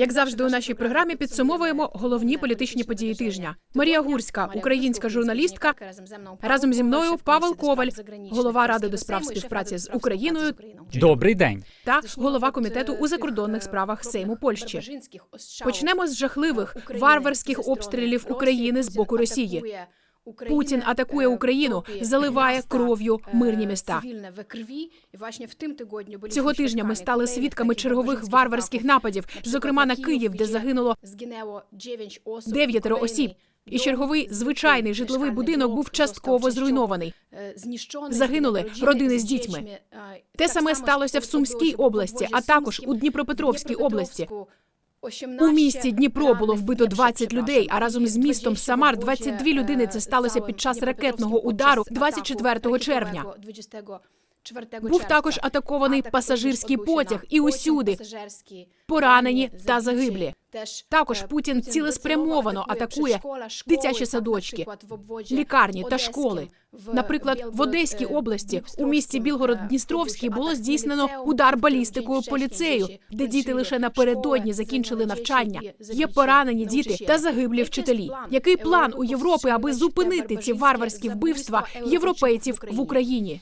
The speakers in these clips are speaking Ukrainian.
Як завжди, у нашій програмі підсумовуємо головні політичні події тижня. Марія Гурська, українська журналістка, разом зі мною Павел Коваль, голова ради до справ співпраці з Україною Добрий день. та голова комітету у закордонних справах Сейму Польщі. Почнемо з жахливих варварських обстрілів України з боку Росії. Путін атакує Україну, заливає кров'ю мирні міста. Цього тижня ми стали свідками чергових варварських нападів, зокрема на Київ, де загинуло дев'ятеро осіб. І черговий звичайний житловий будинок був частково зруйнований. Загинули родини з дітьми. Те саме сталося в Сумській області, а також у Дніпропетровській області. У місті Дніпро було вбито 20 людей, а разом з містом Самар 22 людини. Це сталося під час ракетного удару 24 червня. Був також атакований пасажирський потяг, і усюди поранені та загиблі. Також Путін цілеспрямовано атакує дитячі садочки, лікарні та школи. Наприклад, в Одеській області у місті Білгород-Дністровський було здійснено удар балістикою по ліцею, де діти лише напередодні закінчили навчання. Є поранені діти та загиблі вчителі. Який план у Європи, аби зупинити ці варварські вбивства європейців в Україні?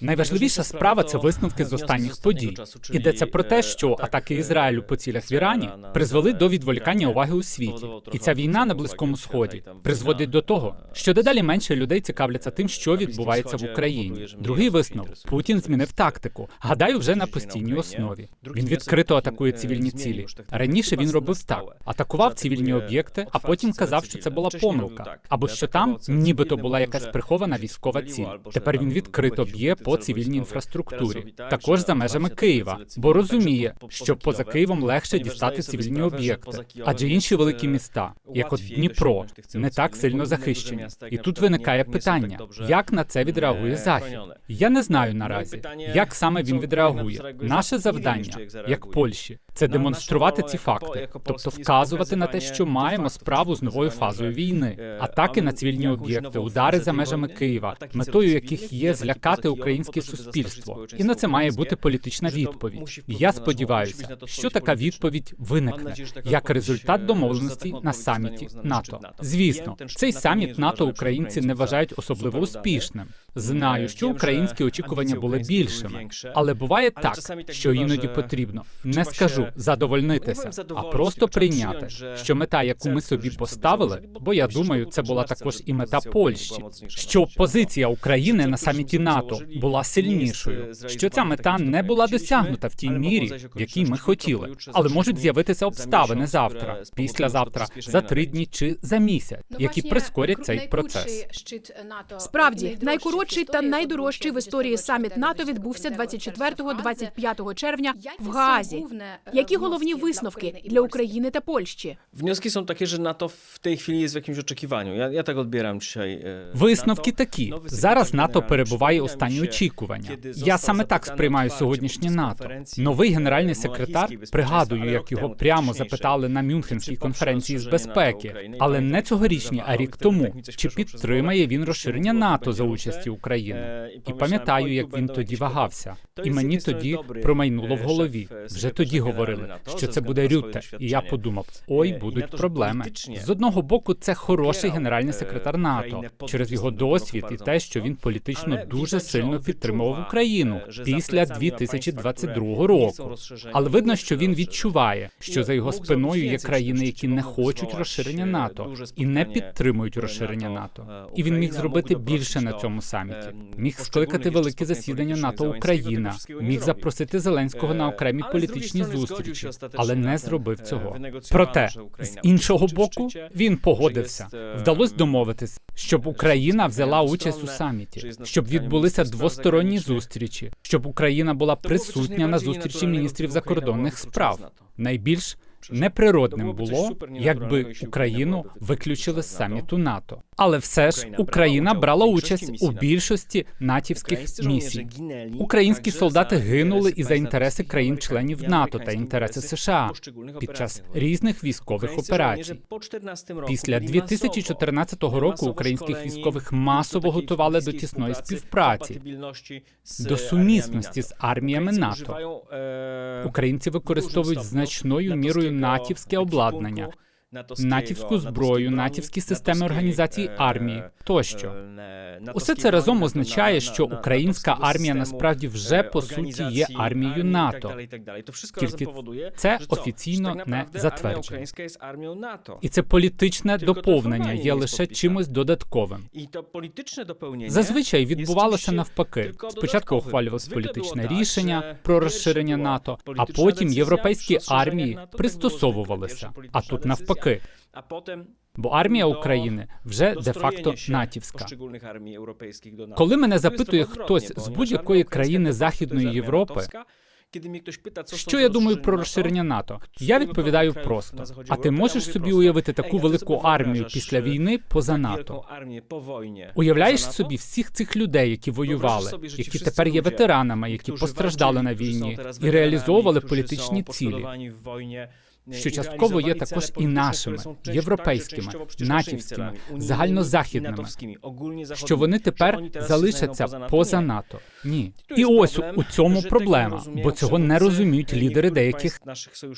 Найважливіша справа це висновки з останніх подій. Ідеться про те, що атаки Ізраїлю по цілях в Ірані призвели до відволікання уваги у світі, і ця війна на близькому сході призводить до того, що дедалі менше людей цікавляться тим, що відбувається в Україні. Другий висновок Путін змінив тактику. Гадаю, вже на постійній основі. Він відкрито атакує цивільні цілі. Раніше він робив так: атакував цивільні об'єкти, а потім казав, що це була помилка, або що там нібито була якась прихована військова ціль. Тепер він відкрито б'є по цивільній інфраструктурі, також за межами Києва, бо розуміє, що поза Києвом легше дістати цивільні об'єкти, адже інші великі міста, як от Дніпро, не так сильно захищені. І тут виникає питання: як на це відреагує Захід? Я не знаю наразі, як саме він відреагує. Наше завдання, як Польщі, це демонструвати ці факти, тобто вказувати на те, що маємо справу з новою фазою війни, атаки на цивільні об'єкти, удари за межами Києва, метою яких є злякати українське суспільство, і на це має бути політична відповідь. І Я сподіваюся, що така відповідь виникне як результат домовленості на саміті НАТО. Звісно, цей саміт НАТО українці не вважають особливо успішним. Знаю, що українські очікування були більшими, але буває так, що іноді потрібно. не скажу задовольнитися, а просто прийняти, що мета, яку ми собі поставили, бо я думаю, це була також і мета Польщі, що позиція України на саміті НАТО була сильнішою, що ця мета не була досягнута в тій мірі, в якій ми хотіли, але можуть з'явитися обставини завтра, післязавтра, за три дні чи за місяць, які прискорять цей процес. Справді найкоротший та найдорожчий в історії саміт НАТО відбувся 24-25 червня в Гаазі. Які головні висновки для України та Польщі? Wnioski są takie, że NATO w tej chwili jest w jakimś oczekiwaniu. Ja, ja tak odbieram dzisiaj. e, Висновки такі зараз НАТО перебуває у стані очікування. Я саме так сприймаю сьогоднішнє НАТО. Новий e, генеральний секретар пригадую, як його прямо запитали на Мюнхенській конференції з безпеки, але не цьогорічні, а рік тому. Чи підтримає він розширення НАТО за участі України? Е, і пам'ятаю, як він тоді вагався. І мені тоді промайнуло в е, голові. е, Вже тоді говорили, що це буде Рюте. І я подумав: ой, будуть проблеми. З одного боку, це хороший генеральний секретар НАТО через його досвід і те, що він політично дуже сильно підтримував Україну після плечами 2022 państwa, року. Але видно, що він відчуває, що за його спиною є країни, які не хочуть розширення НАТО і не підтримують розширення НАТО, І він міг зробити більше на цьому do, саміті. е, Міг скликати велике засідання НАТО Україна, міг запросити Зеленського на Е, окремі політичні зустрічі, але не зробив е, цього. Проте з іншого боку він погодився. е, Вдалося домовитись, щоб Україна взяла участь у саміті, щоб відбулися двосторонні зустрічі, щоб Україна була присутня на зустрічі міністрів закордонних справ. Найбільш неприродним було, якби Україну виключили з саміту НАТО. Але все ж Україна брала участь у більшості натівських місій. Українські солдати гинули і за інтереси країн-членів НАТО та інтереси США під час різних військових операцій. żołnierze po 14 року Після були 2014 masowo- року українських військових масово готували до тісної співпраці, до сумісності з арміями НАТО. е, Українці використовують значною мірою натівське обладнання, натівську зброю, натівські системи організації армії тощо. Усе це разом означає, що українська армія насправді вже по суті є армією НАТО. Тільки це офіційно не затверджено. І це політичне доповнення є лише чимось додатковим. Зазвичай відбувалося навпаки. Спочатку ухвалювалось політичне рішення про розширення НАТО, а потім європейські армії пристосовувалися. А тут політична навпаки. А потім Бо армія України вже де факто натівська. Коли мене запитує хтось з будь-якої країни Західної Європи, що я думаю про розширення НАТО? Я відповідаю просто. А ти можеш собі уявити таку велику армію після війни поза НАТО? Уявляєш собі всіх цих людей, які воювали, які тепер є ветеранами, які постраждали на війні і реалізовували політичні цілі. Wojnie, що частково є також і нашими, європейськими, натівськими, загальнозахідними, що вони тепер залишаться поза НАТО? Ні. І ось у цьому проблема, бо цього не розуміють лідери деяких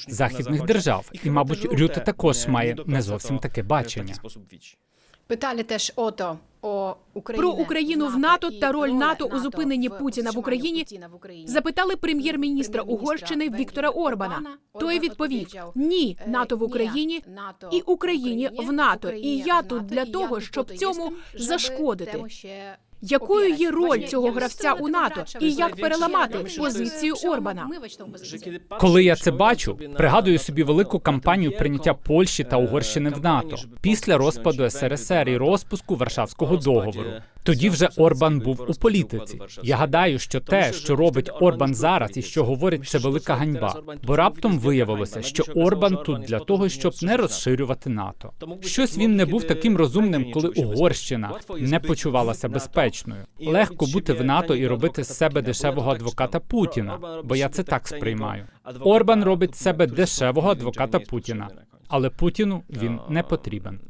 західних держав. І мабуть, Рюте також має не зовсім таке бачення. Питали теж ото о Про Україну в НАТО та роль НАТО у зупиненні Путіна в Україні запитали прем'єр-міністра Угорщини Віктора Орбана. Той відповів: Ні, НАТО в Україні і Україні в НАТО. І я тут для того, щоб цьому зашкодити. Якою є роль цього гравця у НАТО? І як переламати позицію Орбана? Коли я це бачу, пригадую собі велику кампанію прийняття Польщі та Угорщини в НАТО після розпаду СРСР і розпуску Варшавського договору. Тоді вже Орбан був у політиці. Я гадаю, що те, що робить Орбан зараз, і що говорить, це велика ганьба. Бо раптом виявилося, що Орбан тут для того, щоб не розширювати НАТО. Щось він не був таким розумним, коли Угорщина не почувалася безпечною. Легко бути в НАТО і робити з себе дешевого адвоката Путіна, бо я це так сприймаю. Орбан робить з себе дешевого адвоката Путіна, але Путіну він не потрібен.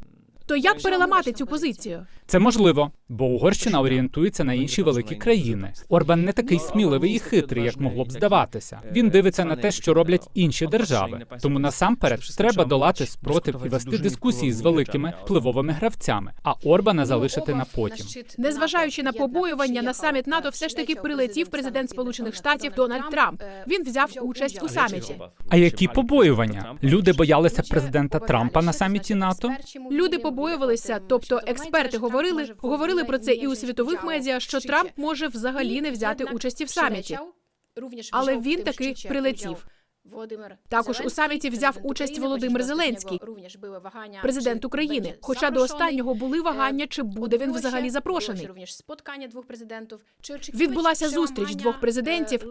То як переламати цю позицію? Це можливо, бо Угорщина орієнтується на інші великі країни. Орбан не такий сміливий і хитрий, як могло б здаватися. Він дивиться на те, що роблять інші держави. Тому насамперед треба долати спротив і вести дискусії з великими впливовими гравцями, а Орбана залишити на потім. Незважаючи на побоювання на саміт НАТО, все ж таки прилетів президент Сполучених Штатів Дональд Трамп. Він взяв участь у саміті. А які побоювання? Люди боялися президента Трампа на саміті НАТО? Люди побоювалися, тобто експерти говорили, говорили про це і у світових медіа, що Трамп може взагалі не взяти участі в саміті. але він таки прилетів. Також у саміті взяв участь Володимир Зеленський, президент України. Хоча до останнього були вагання, чи буде він взагалі запрошений. споткання двох президентів Відбулася зустріч двох президентів.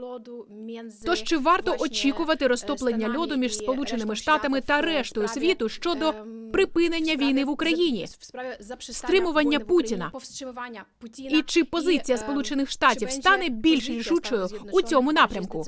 Тож чи варто очікувати розтоплення льоду між Сполученими Штатами та рештою світу щодо припинення війни в Україні? стримування Путіна? І чи позиція Сполучених Штатів стане більш рішучою у цьому напрямку?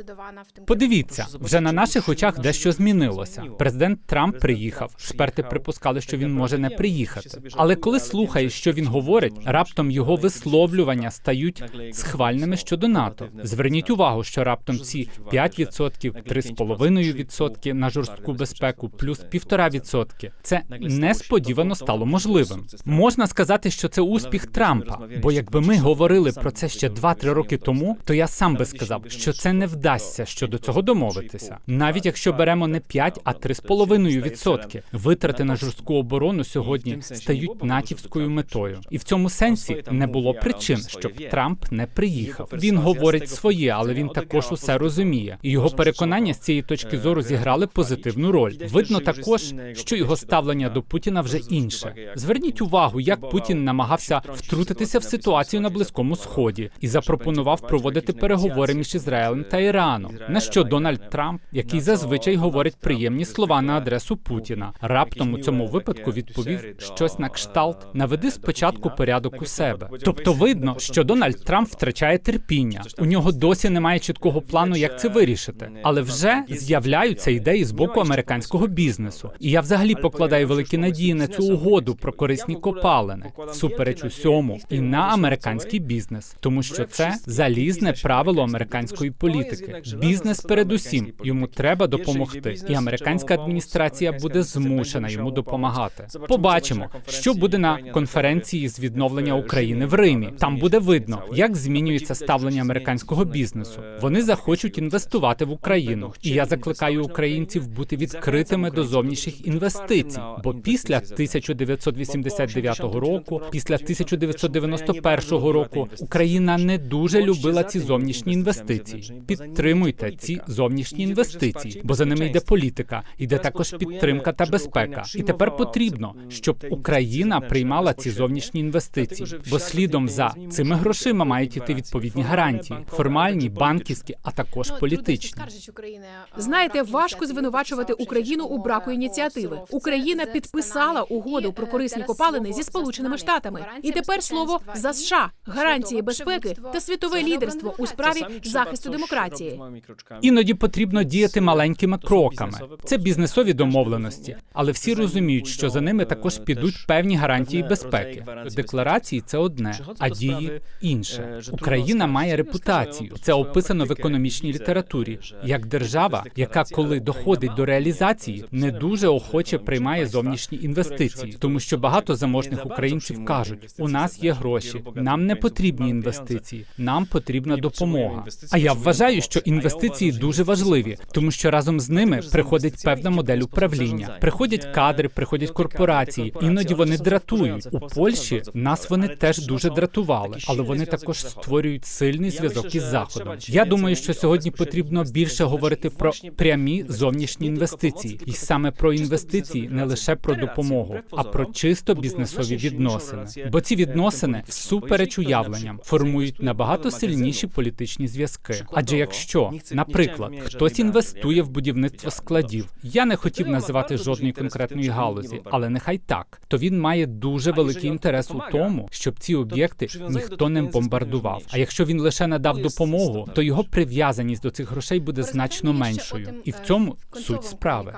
Подивіться, вже на наших очах дещо змінилося. Президент Трамп приїхав. Експерти припускали, що він може не приїхати. Але коли слухаєш, що він говорить, раптом його висловлювання стають схвальними щодо НАТО. Зверніть увагу, що раптом ці 5%, 3,5% на жорстку безпеку, плюс 1,5% – це несподівано стало можливим. Можна сказати, що це успіх Трампа. Бо якби ми говорили про це ще 2-3 роки тому, то я сам би сказав, що це не вдасться щодо цього домовитися. Навіть якщо беремо не 5, а 3,5%. Витрати на жорстку оборону сьогодні стають натівською метою, і в цьому сенсі не було причин, щоб Трамп не приїхав. Він говорить своє, але він також усе розуміє. І його переконання з цієї точки зору зіграли позитивну роль. Видно також, що його ставлення до Путіна вже інше. Зверніть увагу, як Путін намагався втрутитися в ситуацію на близькому сході і запропонував проводити переговори між Ізраїлем та Іраном. На що Дональд Трамп, який зазвичай говорить приємні слова на адресу Путіна, раптом у цьому випадку відповів щось на кшталт: наведи спочатку порядок у себе. Тобто видно, що Дональд Трамп втрачає терпіння. У нього досі немає чіткого плану, як це вирішити, але вже з'являються ідеї з боку американського бізнесу. І я взагалі покладаю великі надії на цю угоду про корисні копалини, всупереч усьому, і на американський бізнес, тому що це залізне правило американської політики. Бізнес, передусім, йому треба допомогти, і американська адміністрація буде змушена йому допомагати. Побачимо, що буде на конференції з відновлення України в Римі. Там буде видно, як змінюється ставлення американського бізнесу. Вони захочуть інвестувати в Україну, і я закликаю українців бути відкритими до зовнішніх інвестицій. Бо після 1989 року, після 1991 року, Україна не дуже любила ці зовнішні інвестиції. Підтримуйте ці зовнішні інвестиції, бо за ними йде політика, йде також підтримка та безпека. І тепер потрібно, щоб Україна приймала ці зовнішні інвестиції, бо слідом за цими грошима мають іти відповідні гарантії, формальні, банківські, а також політичні. Знаєте, важко звинувачувати Україну у браку ініціативи. Україна підписала угоду про корисні копалини зі сполученими штатами, і тепер слово за США гарантії безпеки та світове лідерство у справі захисту демократії. Іноді потрібно діяти маленькими кроками. Це бізнесові домовленості, але всі розуміють, що за ними також підуть певні гарантії безпеки. Декларації це одне, а дії інше. Україна має репутацію. Це описано в економічній літературі як держава, яка, коли доходить до реалізації, не дуже охоче приймає зовнішні інвестиції, тому що багато заможних українців кажуть: у нас є гроші, нам не потрібні інвестиції, нам потрібна допомога. А я вважаю, що інвестиції дуже важливі, тому що разом з ними приходить певна модель управління. Приходять кадри, приходять корпорації. Іноді вони дратують у Польщі. Нас вони теж дуже дратували, але вони також створюють сильний зв'язок із заходом. Я думаю, що сьогодні потрібно більше говорити про прямі зовнішні інвестиції, і саме про інвестиції, не лише про допомогу, а про чисто бізнесові відносини. Бо ці відносини, всупереч уявленням, формують набагато сильніші політичні зв'язки. Адже якщо, наприклад, хтось інвестує в будівництво складів, я не хотів називати жодної конкретної галузі, але нехай так, то він має дуже великий інтерес у тому, щоб ці об'єкти ніхто не бомбардував. А якщо він лише надав допомогу, то його прив'язаність до цих грошей буде значно меншою, і в цьому суть справи.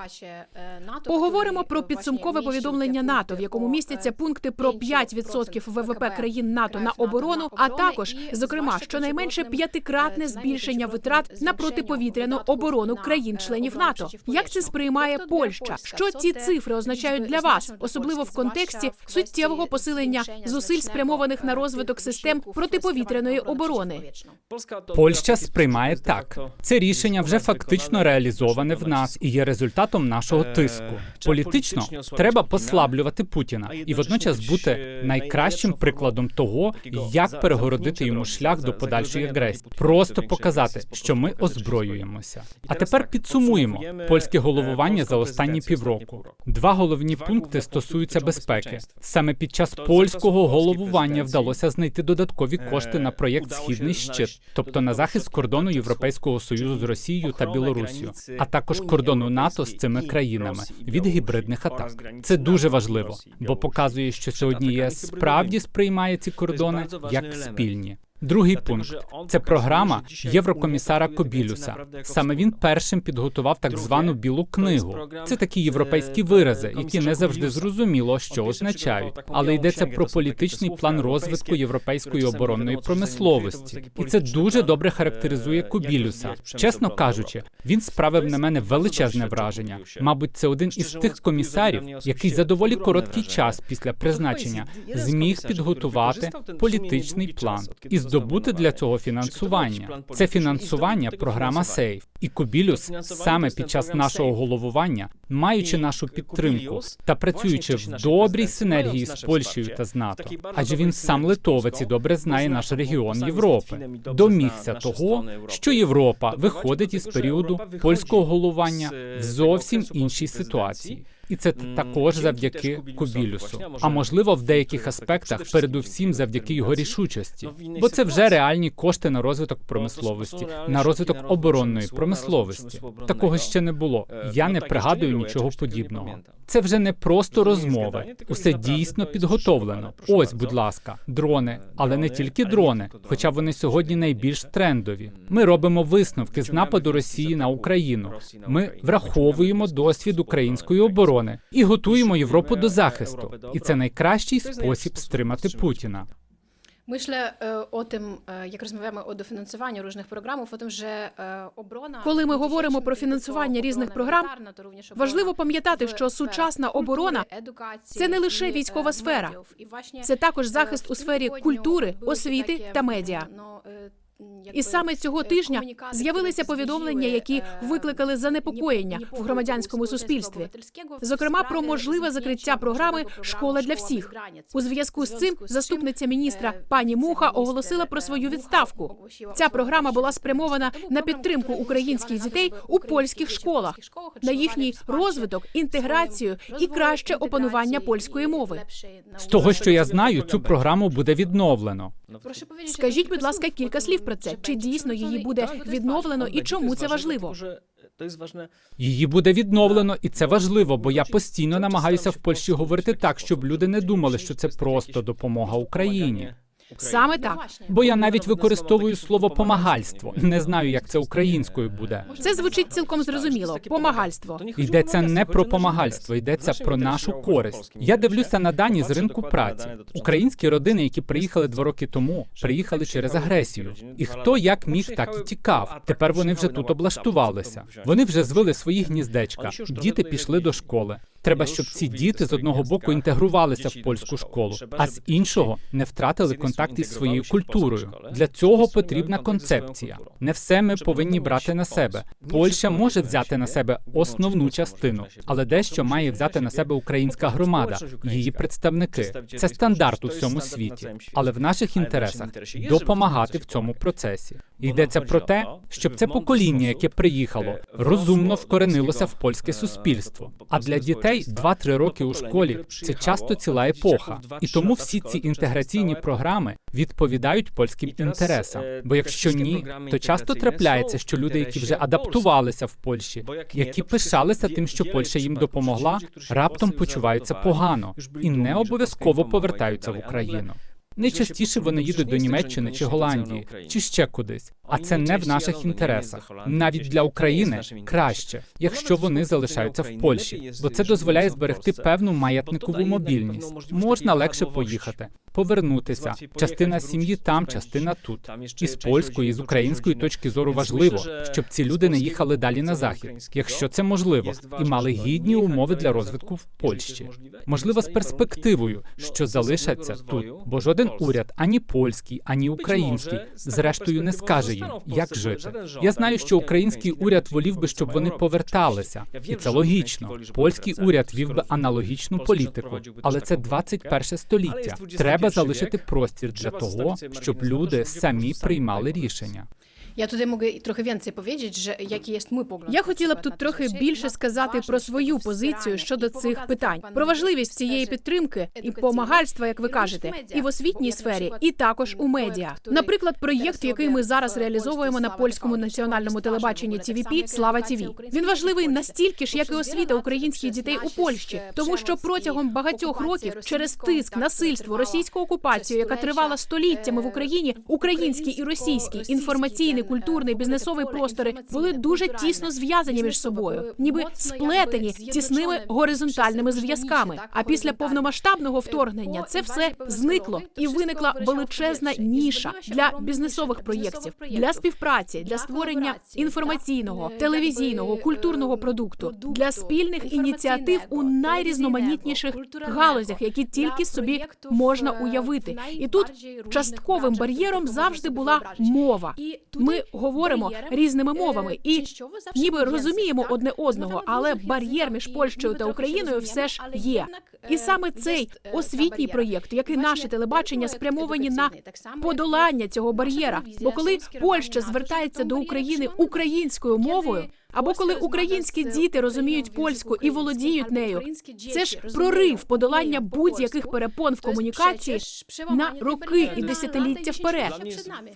Поговоримо про підсумкове повідомлення НАТО, в якому містяться пункти про 5% ВВП країн НАТО на оборону, а також, зокрема, щонайменше п'ятикратне збільшення витрат на протиповітряну оборону країн-членів НАТО. Як це сприймає Польща? Що ці цифри означають для вас, особливо в контексті суттєвого посилення зусиль спрямованих на розвиток систем протиповітряної оборони? Польща сприймає так. Це рішення вже фактично реалізоване в нас і є результатом нашого тиску. Політично треба послаблювати Путіна і водночас бути найкращим прикладом того, як перегородити йому шлях до подальшої агресії. Просто показати, що ми озброюємося. А тепер підсумуємо польське головування за останні півроку. Два головні пункти стосуються безпеки. Саме під час польського головування вдалося знайти додаткові кошти на проєкт Східний щит, тобто на захист кордону Європейського союзу з Росією та Білоруссю, а також кордону НАТО з цими країнами від гібридних атак. Це дуже важливо, бо показує, що сьогодні ЄС справді сприймає ці кордони як спільні. Другий пункт це програма Єврокомісара Кобілюса. Саме він першим підготував так звану білу книгу. Це такі європейські вирази, які не завжди зрозуміло, що означають, але йдеться про політичний план розвитку європейської оборонної промисловості, і це дуже добре характеризує Кобілюса. Чесно кажучи, він справив на мене величезне враження. Мабуть, це один із тих комісарів, який за доволі короткий час після призначення зміг підготувати політичний план і здобути для цього фінансування. Це фінансування програма Сейф. І Кобілюс саме під час нашого головування, маючи нашу підтримку та працюючи в добрій синергії з Польщею та з НАТО, адже він сам литовець і добре знає наш регіон Європи, домігся того, що Європа виходить із періоду польського головування в зовсім іншій ситуації. І це також завдяки Кобілюсу. А можливо, в деяких аспектах, передусім завдяки його рішучості, бо це вже реальні кошти на розвиток промисловості, на розвиток оборонної промисловості. Такого ще не було. Я не пригадую нічого подібного. Це вже не просто розмови, усе дійсно підготовлено. Ось, будь ласка, дрони, але не тільки дрони, хоча вони сьогодні найбільш трендові. Ми робимо висновки з нападу Росії на Україну. Ми враховуємо досвід української оборони і готуємо Європу до захисту. І це найкращий спосіб стримати Путіна. Myślę e, o tym, e, jak rozmawiamy o dofinansowaniu różnych programów, o tym, że е, оборона Коли ми говоримо про фінансування різних програм, важливо пам'ятати, що сучасна оборона це не лише військова сфера, це також захист у сфері культури, освіти та медіа. І саме цього тижня з'явилися повідомлення, які викликали занепокоєння в громадянському суспільстві. Зокрема, про можливе закриття програми Школа для всіх. У зв'язку з цим заступниця міністра пані Муха оголосила про свою відставку. Ця програма була спрямована на підтримку українських дітей у польських школах, на їхній розвиток, інтеграцію і краще опанування польської мови. З того, що я знаю, цю програму буде відновлено. Скажіть, будь ласка, кілька слів про це. Чи дійсно її буде відновлено і чому це важливо? Її буде відновлено, і це важливо, бо я постійно намагаюся в Польщі говорити так, щоб люди не думали, що це просто допомога Україні. Саме так. Бо я навіть використовую слово помагальство. Не знаю, як це українською буде. Це звучить цілком зрозуміло. Помагальство. Йдеться не про помагальство, йдеться про нашу користь. Я дивлюся на дані з ринку праці. Українські родини, які приїхали два роки тому, приїхали через агресію. І хто як міг, так і тікав. Тепер вони вже тут облаштувалися. Вони вже звили свої гніздечка. Діти пішли до школи. Треба, щоб ці діти з одного боку інтегрувалися в польську школу, а з іншого не втратили контакт із своєю культурою. Для цього потрібна концепція. Не все ми повинні брати на себе. Польща може взяти на себе основну частину, але дещо має взяти на себе українська громада, її представники. Це стандарт у всьому світі. Але в наших інтересах допомагати в цьому процесі. Йдеться про те, щоб це покоління, яке приїхало, розумно вкоренилося в польське суспільство. А для дітей 2-3 роки у школі це часто ціла епоха. І тому всі ці інтеграційні програми відповідають польським інтересам. Бо якщо ні, то часто трапляється, що люди, які вже адаптувалися в Польщі, які пишалися тим, що Польща їм допомогла, раптом почуваються погано і не обов'язково повертаються в Україну. Найчастіше вони їдуть до Німеччини чи Голландії, чи ще кудись. А це не в наших інтересах. Навіть для України краще, якщо вони залишаються в Польщі, бо це дозволяє зберегти певну маятникову мобільність. Можна легше поїхати, повернутися. Частина сім'ї там, частина тут. І з польської, і з української точки зору важливо, щоб ці люди не їхали далі на захід, якщо це можливо, і мали гідні умови для розвитку в Польщі. Можливо, з перспективою, що залишаться тут, бо жоден уряд, ані польський, ані український, зрештою не скаже їм, як жити. Я знаю, що український уряд волів би, щоб вони поверталися, і це логічно. Польський уряд вів би аналогічну політику, але це 21 століття. Треба залишити простір для того, щоб люди самі приймали рішення. Я туди можу трохи більше powiedzieć, że jaki jest mój pogląd. Я хотіла б тут трохи більше сказати про свою позицію щодо цих питань, про важливість цієї підтримки і помагальства, як ви кажете, і в освітній сфері, і також у медіа. Наприклад, проєкт, який ми зараз реалізовуємо на польському національному телебаченні TVP Слава ТІВІ». Він важливий настільки ж, як і освіта українських дітей у Польщі, тому що протягом багатьох років через тиск, насильство, російську окупацію, яка тривала століттями в Україні, український і російський інформаційний, культурний, бізнесовий простори були дуже тісно зв'язані між собою, ніби сплетені тісними горизонтальними зв'язками. А після повномасштабного вторгнення це все зникло і виникла величезна ніша для бізнесових проєктів, для співпраці, для створення інформаційного, телевізійного, культурного продукту, для спільних ініціатив у найрізноманітніших галузях, які тільки собі можна уявити. І тут частковим бар'єром завжди була мова. Ми говоримо різними мовами і ніби розуміємо одне одного, але бар'єр між Польщею та Україною все ж є. І саме цей освітній проєкт, як і наше телебачення, спрямовані на подолання цього бар'єра. Бо коли Польща звертається до України українською мовою. Або коли українські діти розуміють польську і володіють нею, це ж прорив подолання будь-яких перепон в комунікації на роки і десятиліття вперед.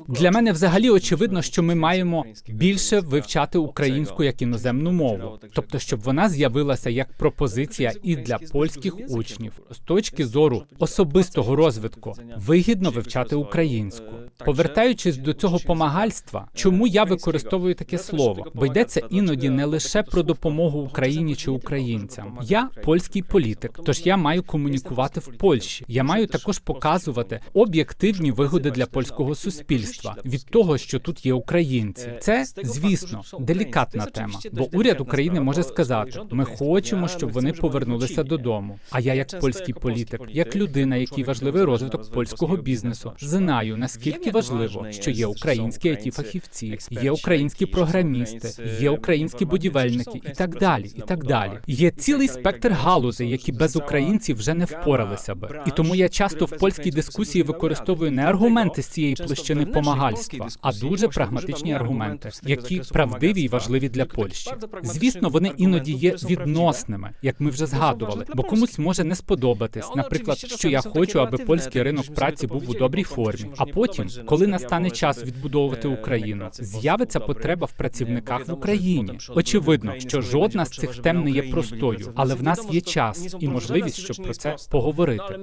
Для мене взагалі очевидно, що ми маємо більше вивчати українську як іноземну мову, тобто, щоб вона з'явилася як пропозиція і для польських учнів з точки зору особистого розвитку, вигідно вивчати українську. Повертаючись до цього помагальства, чому я використовую таке слово? Бо йдеться іноді іноді не лише про допомогу Україні чи українцям. Я польський політик, тож я маю комунікувати в Польщі. Я маю також показувати об'єктивні вигоди для польського суспільства від того, що тут є українці. Це звісно делікатна тема, бо уряд України може сказати: ми хочемо, щоб вони повернулися додому. А я, як польський політик, як людина, який важливий розвиток польського бізнесу, знаю наскільки важливо, що є українські it фахівці, є українські програмісти, є українські будівельники і так далі. І так далі. Є цілий спектр галузей, які без українців вже не впоралися би. І тому я часто в польській дискусії використовую не аргументи з цієї площини помагальства, а дуже прагматичні аргументи, які правдиві і важливі для Польщі. Звісно, вони іноді є відносними, як ми вже згадували, бо комусь може не сподобатись, наприклад, що я хочу, аби польський ринок праці був у добрій формі. А потім, коли настане час відбудовувати Україну, з'явиться потреба в працівниках в Україні. Очевидно, що жодна з цих тем не є простою, але в нас є час і можливість, щоб про це поговорити.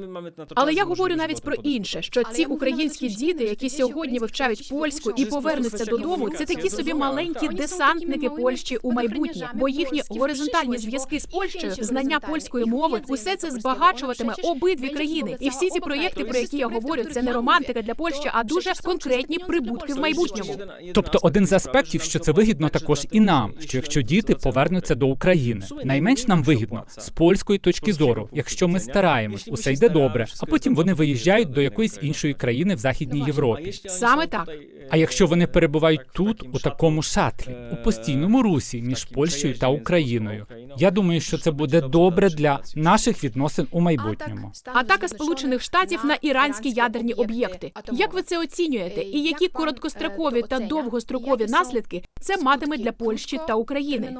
Але я говорю навіть про інше, що ці українські діти, які сьогодні вивчають польську і повернуться додому, це такі собі маленькі десантники Польщі у майбутнє, бо їхні горизонтальні зв'язки з Польщею, знання польської мови, усе це збагачуватиме обидві країни. І всі ці проєкти, про які я говорю, це не романтика для Польщі, а дуже конкретні прибутки в майбутньому. Тобто, один з аспектів, що це вигідно також і нам, що якщо діти повернуться до України, найменш нам вигідно з польської точки зору, якщо ми стараємось, усе йде добре, а потім вони виїжджають до якоїсь іншої країни в західній Європі. Саме так. А якщо вони перебувають тут, у такому шатлі, у постійному русі між Польщею та Україною, я думаю, що це буде добре для наших відносин у майбутньому. Атака Сполучених Штатів на іранські ядерні об'єкти. Як ви це оцінюєте? І які короткострокові та довгострокові наслідки це матиме для Польщі та України?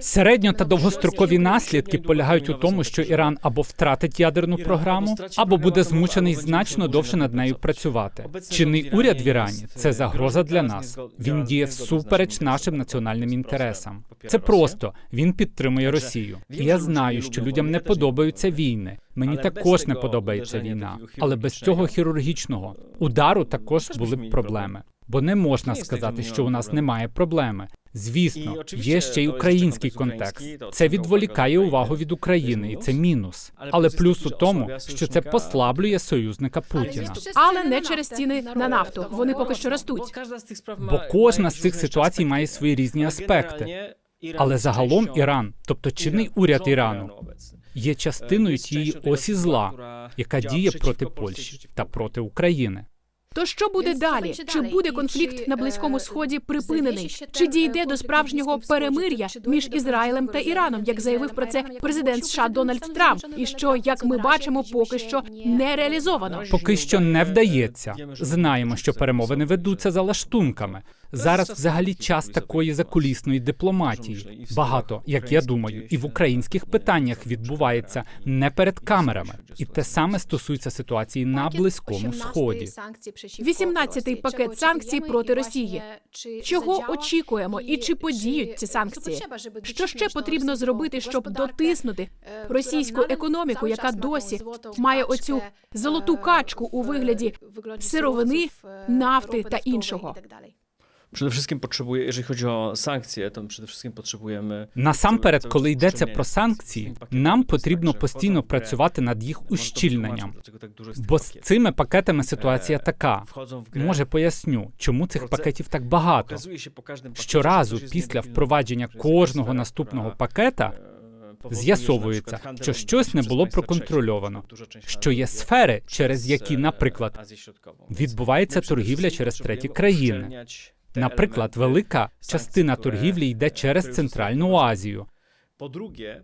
Середньо та довгострокові наслідки полягають у тому, що Іран або втратить ядерну програму, або буде змушений значно довше над нею працювати. Чинний уряд в Ірані це загроза для нас. Він діє всупереч нашим національним інтересам. Це просто він підтримує Росію. І я знаю, що людям не подобаються війни. Мені також не подобається війна, але без цього хірургічного удару також були б проблеми. Бо не можна сказати, що у нас немає проблеми. Звісно, є ще й український контекст. Це відволікає увагу від України, і це мінус. Але плюс у тому, що це послаблює союзника Путіна. Але не через ціни на нафту. Вони поки що ростуть. Бо кожна з цих ситуацій має свої різні аспекти. Але загалом Іран, тобто чинний уряд Ірану, є частиною тієї осі зла, яка діє проти Польщі та проти України. То що буде далі? Чи буде конфлікт на близькому сході припинений? Чи дійде до справжнього перемир'я між Ізраїлем та Іраном, як заявив про це президент США Дональд Трамп? І що, як ми бачимо, поки що не реалізовано? Поки що не вдається. Знаємо, що перемовини ведуться за лаштунками. Зараз взагалі час такої закулісної дипломатії. Багато, як я думаю, і в українських питаннях відбувається не перед камерами, і те саме стосується ситуації на близькому сході. 18-й пакет санкцій проти Росії. Чого очікуємо і чи подіють ці санкції? Що ще потрібно зробити, щоб дотиснути російську економіку, яка досі має оцю золоту качку у вигляді сировини, нафти та іншого? Przede wszystkim potrzebuje, jeżeli chodzi o sankcje, to przede wszystkim potrzebujemy Насамперед, коли йдеться про санкції, нам потрібно постійно працювати над їх ущільненням. Бо з цими пакетами ситуація така. Може, поясню, чому цих пакетів так багато. Щоразу після впровадження кожного наступного пакета з'ясовується, що щось не було проконтрольовано, що є сфери, через які, наприклад, відбувається торгівля через треті країни. Наприклад, велика частина торгівлі йде через Центральну Азію.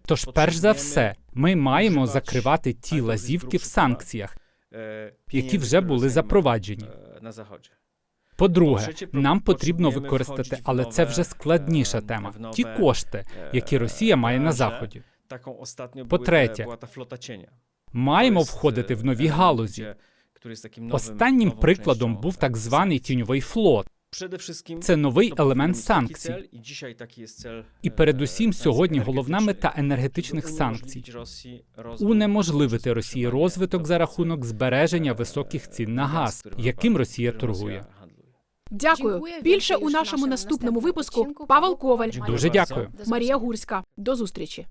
Тож, перш за все, ми маємо закривати ті лазівки в санкціях, які вже були запроваджені. на заході. По-друге, нам потрібно використати, але це вже складніша тема. Ті кошти, які Росія має на заході. По-третє, Маємо входити в нові галузі. Останнім прикладом був так званий тіньовий флот. Це новий елемент санкцій. І передусім сьогодні головна мета енергетичних санкцій унеможливити Росії розвиток за рахунок збереження високих цін на газ, яким Росія торгує. Дякую. Більше у нашому наступному випуску. Павел Коваль, Дуже дякую. Марія Гурська. До зустрічі.